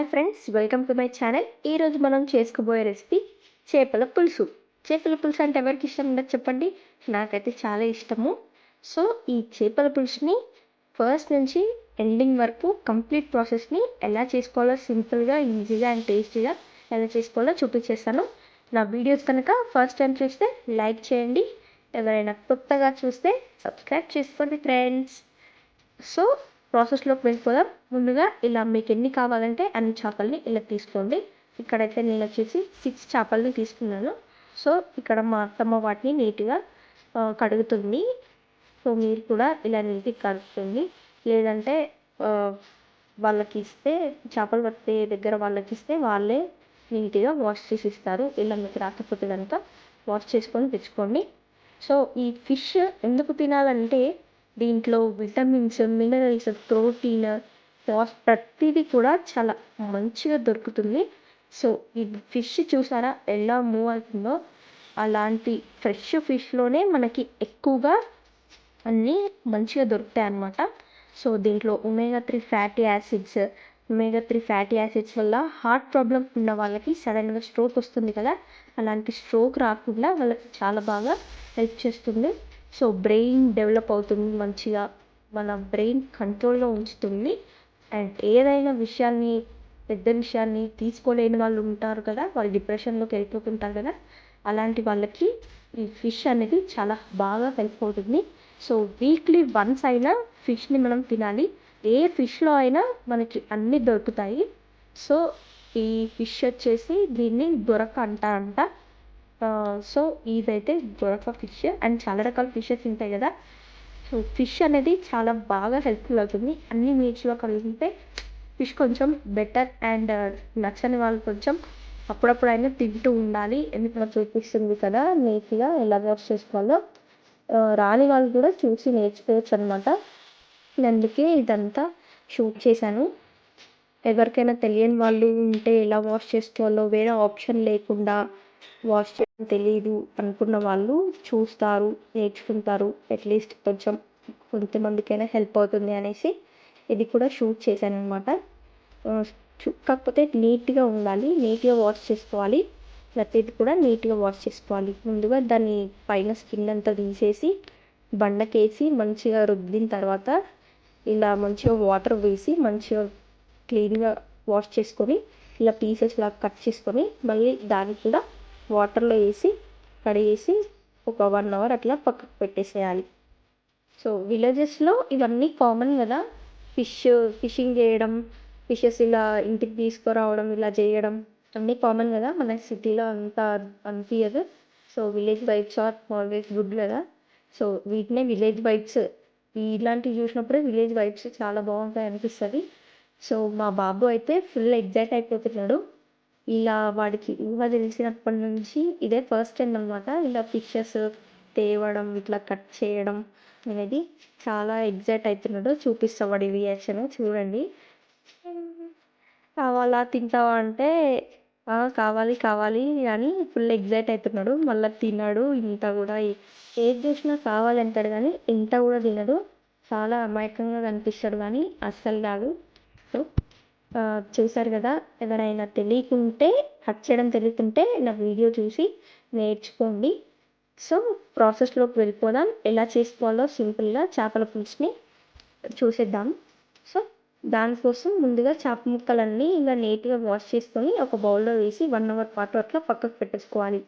Hi friends welcome to my channel. ఈరోజు మనం చేసుకోబోయే రెసిపీ చేపల పులుసు. చేపల పులుసు అంటే ఎవరికి ఇష్టం ఉండదు చెప్పండి? నాకైతే చాలా ఇష్టము. సో ఈ చేపల పులుసుని ఫస్ట్ నుంచి ఎండింగ్ వరకు కంప్లీట్ ప్రాసెస్ని ఎలా చేసుకోవాలో సింపుల్గా ఈజీగా అండ్ టేస్టీగా ఎలా చేసుకోవాలో చూపించేస్తాను. నా వీడియోస్ కనుక ఫస్ట్ టైం చూస్తే లైక్ చేయండి. ఎవరైనా కొత్తగా చూస్తే సబ్స్క్రైబ్ చేసుకోండి ఫ్రెండ్స్ సో ప్రాసెస్లోకి వెళ్ళిపోదాం. ముందుగా ఇలా మీకు ఎన్ని కావాలంటే అన్ని చేపల్ని ఇలా తీసుకోండి. ఇక్కడైతే నేను వచ్చేసి సిక్స్ చేపల్ని తీసుకున్నాను. సో ఇక్కడ మా అత్తమ్మ వాటిని నీట్గా కడుగుతుంది. సో మీరు కూడా ఇలా నీట్గా కడుగుతుంది లేదంటే వాళ్ళకి ఇస్తే చేపలు పట్టే దగ్గర వాళ్ళకి ఇస్తే వాళ్ళే నీట్గా వాష్ చేసి ఇస్తారు ఇలా మీకు రాకపోతే కనుక వాష్ చేసుకొని తెచ్చుకోండి. సో ఈ ఫిష్ ఎందుకు తినాలంటే దీంట్లో విటమిన్స్ మినరల్స్ ప్రోటీన్ పాస్ ప్రతిదీ కూడా చాలా మంచిగా దొరుకుతుంది. సో ఈ ఫిష్ చూసారా? ఎలా మూవ్ అవుతుందో? అలాంటి ఫ్రెష్ ఫిష్లోనే మనకి ఎక్కువగా అన్నీ మంచిగా దొరుకుతాయి అన్నమాట. సో దీంట్లో omega three fatty acids omega three fatty acids వల్ల హార్ట్ ప్రాబ్లం ఉన్న వాళ్ళకి సడన్గా స్ట్రోక్ వస్తుంది కదా? అలాంటి స్ట్రోక్ రాకుండా వాళ్ళకి చాలా బాగా హెల్ప్ చేస్తుంది. సో బ్రెయిన్ డెవలప్ అవుతుంది మంచిగా మన బ్రెయిన్ కంట్రోల్లో ఉంచుతుంది. అండ్ ఏదైనా విషయాన్ని పెద్ద విషయాన్ని తీసుకోలేని వాళ్ళు ఉంటారు కదా వాళ్ళు డిప్రెషన్లోకి వెళ్ళిపోతుంటారు కదా అలాంటి వాళ్ళకి ఈ ఫిష్ అనేది చాలా బాగా హెల్ప్ అవుతుంది. సో వీక్లీ వన్స్ అయినా ఫిష్ని మనం తినాలి. ఏ ఫిష్లో అయినా మనకి అన్నీ దొరుకుతాయి. సో ఈ ఫిష్ వచ్చేసి దీన్ని దొరక అంటారంట సో ఇదైతే దొరక ఫిష్ అండ్ చాలా రకాల ఫిషెస్ ఉంటాయి కదా. సో ఫిష్ అనేది చాలా బాగా హెల్ప్ఫుల్ అవుతుంది. అన్ని మీట్స్లో కలిగితే ఫిష్ కొంచెం బెటర్ అండ్ నచ్చని వాళ్ళు కొంచెం అప్పుడప్పుడు అయినా తింటూ ఉండాలి. ఎందుకంటే చూపిస్తుంది కదా నీట్గా ఎలా వాష్ చేసుకోవాలో. రాని వాళ్ళు కూడా చూసి నేర్చుకోవచ్చు అనమాట అందుకే ఇదంతా షూట్ చేశాను. ఎవరికైనా తెలియని వాళ్ళు ఉంటే ఎలా వాష్ చేసుకోవాలో వేరే ఆప్షన్ లేకుండా వాష్ చేయడం తెలియదు అనుకున్న వాళ్ళు చూస్తారు నేర్చుకుంటారు. అట్లీస్ట్ కొంచెం కొంతమందికైనా హెల్ప్ అవుతుంది అనేసి ఇది కూడా షూట్ చేశాను అనమాట కాకపోతే నీట్గా ఉండాలి నీట్గా వాష్ చేసుకోవాలి. ప్రతిది కూడా నీట్గా వాష్ చేసుకోవాలి. ముందుగా దాని పైన స్కిన్ అంతా తీసేసి బండకేసి మంచిగా రుద్దిన తర్వాత ఇలా మంచిగా వాటర్ వేసి మంచిగా క్లీన్గా వాష్ చేసుకొని ఇలా పీసెస్ లాగా కట్ చేసుకొని మళ్ళీ దాన్ని కూడా వాటర్లో వేసి కడిగేసి ఒక వన్ అవర్ అట్లా పక్కకు పెట్టేసేయాలి. సో విలేజెస్లో ఇవన్నీ కామన్ కదా. ఫిష్ ఫిషింగ్ చేయడం ఫిషెస్ ఇలా ఇంటికి తీసుకురావడం ఇలా చేయడం అన్నీ కామన్ కదా. మన సిటీలో అంత అనిపించదు so village vibes are always good కదా. సో వీటినే విలేజ్ బైక్స్ ఇలాంటివి చూసినప్పుడే విలేజ్ వైబ్స్ చాలా బాగుంటాయి అనిపిస్తుంది సో మా బాబు అయితే ఫుల్ ఎగ్జైట్ అయిపోతున్నాడు. ఇలా వాడికి ఊహ తెలిసినప్పటి నుంచి ఇదే ఫస్ట్ టైం అనమాట ఇలా ఫిషెస్ తేవడం ఇట్లా కట్ చేయడం అనేది చాలా ఎగ్జైట్ అవుతున్నాడు చూపిస్తా వాడి రియాక్షన్ చూడండి. కావాలా తింటావా అంటే కావాలి కావాలి అని ఫుల్ ఎగ్జైట్ అవుతున్నాడు మళ్ళీ తినడు ఇంత కూడా ఏ- ఏది చూసినా కావాలి అంటాడు కానీ ఇంత కూడా తినడు. చాలా అమాయకంగా కనిపిస్తాడు కానీ అస్సలు కాదు. సో ఆ, చూసారు కదా ఎవరైనా తెలియకుంటే కట్ చేయడం తెలియకుంటే నా వీడియో చూసి నేర్చుకోండి. సో ప్రాసెస్లోకి వెళ్ళిపోదాం. ఎలా చేసుకోవాలో సింపుల్గా చేపల పులుసుని చూసేద్దాం. సో దానికోసం ముందుగా చేప ముక్కలన్నీ ఇలా నీట్గా వాష్ చేసుకొని ఒక బౌల్లో వేసి వన్ అవర్ పాటు అట్లా పక్కకు పెట్టేసుకోవాలి.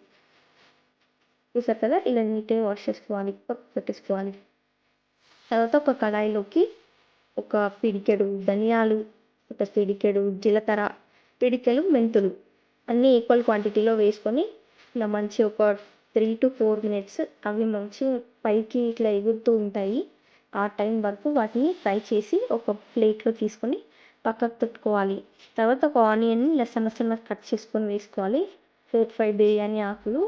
చూసారు కదా ఇలా నీట్గా వాష్ చేసుకోవాలి పక్కకు పెట్టేసుకోవాలి. తర్వాత ఒక కడాయిలోకి ఒక పిడికెడు ధనియాలు ఒక పిడికెడు జీలకర్ర పిడికెలు మెంతులు అన్నీ ఈక్వల్ క్వాంటిటీలో వేసుకొని ఇలా మంచి ఒక త్రీ టు ఫోర్ మినిట్స్ అవి మంచి పైకి ఇట్లా ఎగురుతూ ఉంటాయి. ఆ టైం వరకు వాటిని ఫ్రై చేసి ఒక ప్లేట్లో తీసుకొని పక్కకు పెట్టుకోవాలి తర్వాత ఒక ఆనియన్ని ఇలా సన్న సన్నగా కట్ చేసుకొని వేసుకోవాలి. ఫోర్ ఫైవ్ బిర్యానీ ఆకులు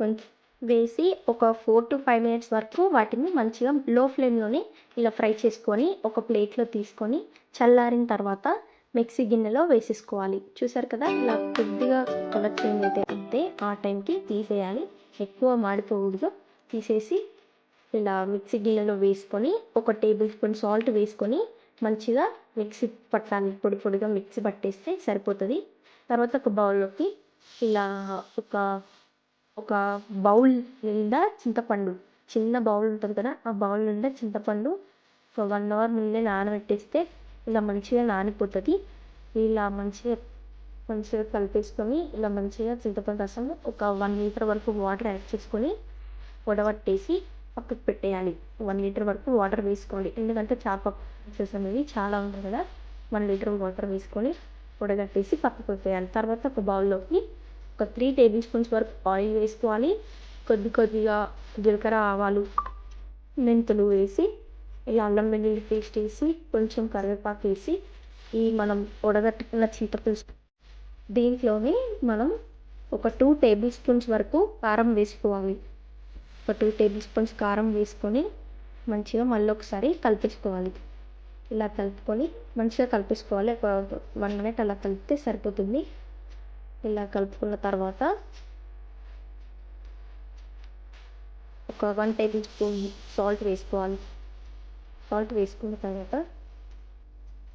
కొంచెం వేసి ఒక ఫోర్ టు ఫైవ్ మినిట్స్ వరకు వాటిని మంచిగా లో ఫ్లేమ్లోనే ఇలా ఫ్రై చేసుకొని ఒక ప్లేట్లో తీసుకొని చల్లారిన తర్వాత మిక్సీ గిన్నెలో వేసేసుకోవాలి. చూసారు కదా? ఇలా కొద్దిగా కలర్ చేంజ్ అయితే అంతే ఆ టైంకి తీసేయాలి. ఎక్కువ మాడిపోకూడదు. తీసేసి ఇలా మిక్సీ గిన్నెలో వేసుకొని ఒక టేబుల్ స్పూన్ సాల్ట్ వేసుకొని మంచిగా మిక్సీ పట్టాలి. పొడి పొడిగా మిక్సీ పట్టేస్తే సరిపోతుంది. తర్వాత ఒక బౌల్లోకి ఇలా ఒక ఒక బౌల్ నిండా చింతపండు చిన్న బౌల్ ఉంటుంది కదా ఆ బౌల్ నిండా చింతపండు ఒక వన్ అవర్ ముందే నానబెట్టేస్తే ఇలా మంచిగా నానిపోతుంది. ఇలా మంచిగా మంచిగా కలిపేసుకొని ఇలా మంచిగా చింతపండు రసం ఒక వన్ లీటర్ వరకు వాటర్ యాడ్ చేసుకొని వడగట్టేసి పక్కకు పెట్టేయాలి. వన్ లీటర్ వరకు వాటర్ వేసుకోండి ఎందుకంటే చేప పులుసు అనేది చాలా ఉంటుంది కదా వన్ లీటర్ వాటర్ వేసుకొని వడగట్టేసి పక్కకు పెట్టేయాలి. తర్వాత ఒక బౌల్లోకి ఒక త్రీ టేబుల్ స్పూన్స్ వరకు ఆయిల్ వేసుకోవాలి. కొద్ది కొద్దిగా జీలకర్ర ఆవాలు మెంతులు వేసి ఈ అల్లం వెల్లుల్లి పేస్ట్ వేసి కొంచెం కరివేపాకు వేసి ఈ మనం ఉడగట్టుకున్న చింతపులుసు దీంట్లోనే మనం ఒక టూ టేబుల్ స్పూన్స్ వరకు కారం వేసుకోవాలి. ఒక టూ టేబుల్ స్పూన్స్ కారం వేసుకొని మంచిగా మళ్ళీ ఒకసారి కలిపేసుకోవాలి ఇలా కలుపుకొని మంచిగా కలిపేసుకోవాలి. ఒక వన్ మినిట్ అలా కలిపితే సరిపోతుంది. ఇలా కలుపుకున్న తర్వాత ఒక వన్ టేబుల్ స్పూన్ సాల్ట్ వేసుకోవాలి. సాల్ట్ వేసుకున్న తర్వాత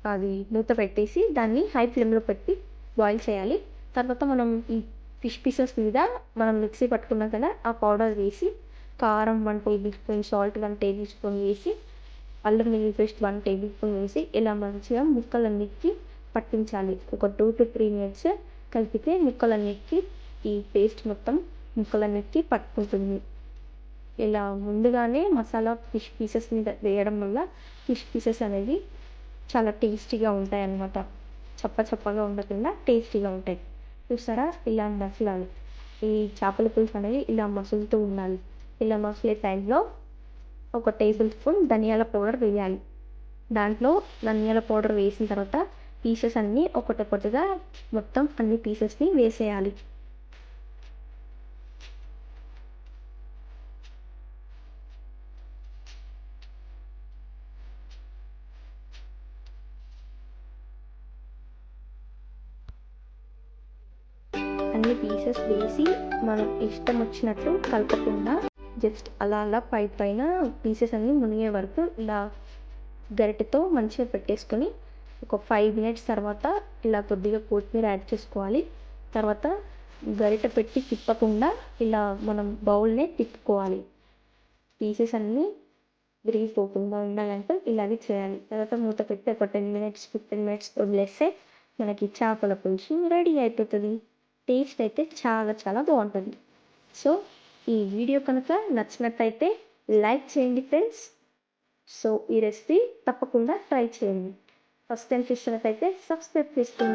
అది మూత పెట్టేసి దాన్ని హై ఫ్లేమ్లో పెట్టి బాయిల్ చేయాలి. తర్వాత మనం ఈ ఫిష్ పీసెస్ మీద మనం మిక్సీ పట్టుకున్నాం కదా ఆ పౌడర్ వేసి కారం one tablespoon salt one tablespoon వేసి అల్లం వెల్లుల్లి పేస్ట్ వన్ టేబుల్ స్పూన్ వేసి ఇలా మంచిగా ముక్కలన్నిటికీ పట్టించాలి. ఒక టూ టు త్రీ మినిట్స్ కలిపితే ముక్కలన్నిటికీ ఈ పేస్ట్ మొత్తం ముక్కలన్నిటికీ పట్టుకుంటుంది. ఇలా ముందుగానే మసాలా ఫిష్ పీసెస్ మీద వేయడం వల్ల ఫిష్ పీసెస్ అనేవి చాలా టేస్టీగా ఉంటాయి అన్నమాట చప్ప చప్పగా ఉండకుండా టేస్టీగా ఉంటాయి. చూస్తారా? ఇలా మసలాలి. ఈ చేపల పులుసు అనేది ఇలా మసులుతూ ఉండాలి. ఇలా మసిలే టైంలో ఒక టేబుల్ స్పూన్ ధనియాల పౌడర్ వేయాలి. దాంట్లో ధనియాల పౌడర్ వేసిన తర్వాత పీసెస్ అన్నీ ఒకటొకటిగా మొత్తం అన్ని పీసెస్ని వేసేయాలి. అన్ని పీసెస్ వేసి మనం ఇష్టం వచ్చినట్లు కలపకుండా జస్ట్ అలా అలా పై పైన పీసెస్ అన్ని మునిగే వరకు ఇలా గరిటెతో మంచిగా పెట్టేసుకొని ఒక ఫైవ్ మినిట్స్ తర్వాత ఇలా కొద్దిగా కొత్తిమీర యాడ్ చేసుకోవాలి. తర్వాత గరిట పెట్టి తిప్పకుండా ఇలా మనం బౌల్ని తిప్పుకోవాలి. పీసెస్ అన్నీ విరిగిపోకుండా ఉండాలంటే ఇలాగే చేయాలి. తర్వాత మూత పెట్టి ఒక టెన్ మినిట్స్ ఫిఫ్టీన్ మినిట్స్ వదిలేస్తే మనకి చేపల పులుసు రెడీ అయిపోతుంది. టేస్ట్ అయితే చాలా చాలా బాగుంటుంది. సో ఈ వీడియో కనుక నచ్చినట్టయితే లైక్ చేయండి ఫ్రెండ్స్ సో ఈ రెసిపీ తప్పకుండా ట్రై చేయండి. ఫస్ట్ టైం చూసినట్టయితే సబ్స్క్రైబ్ చేసుకోండి.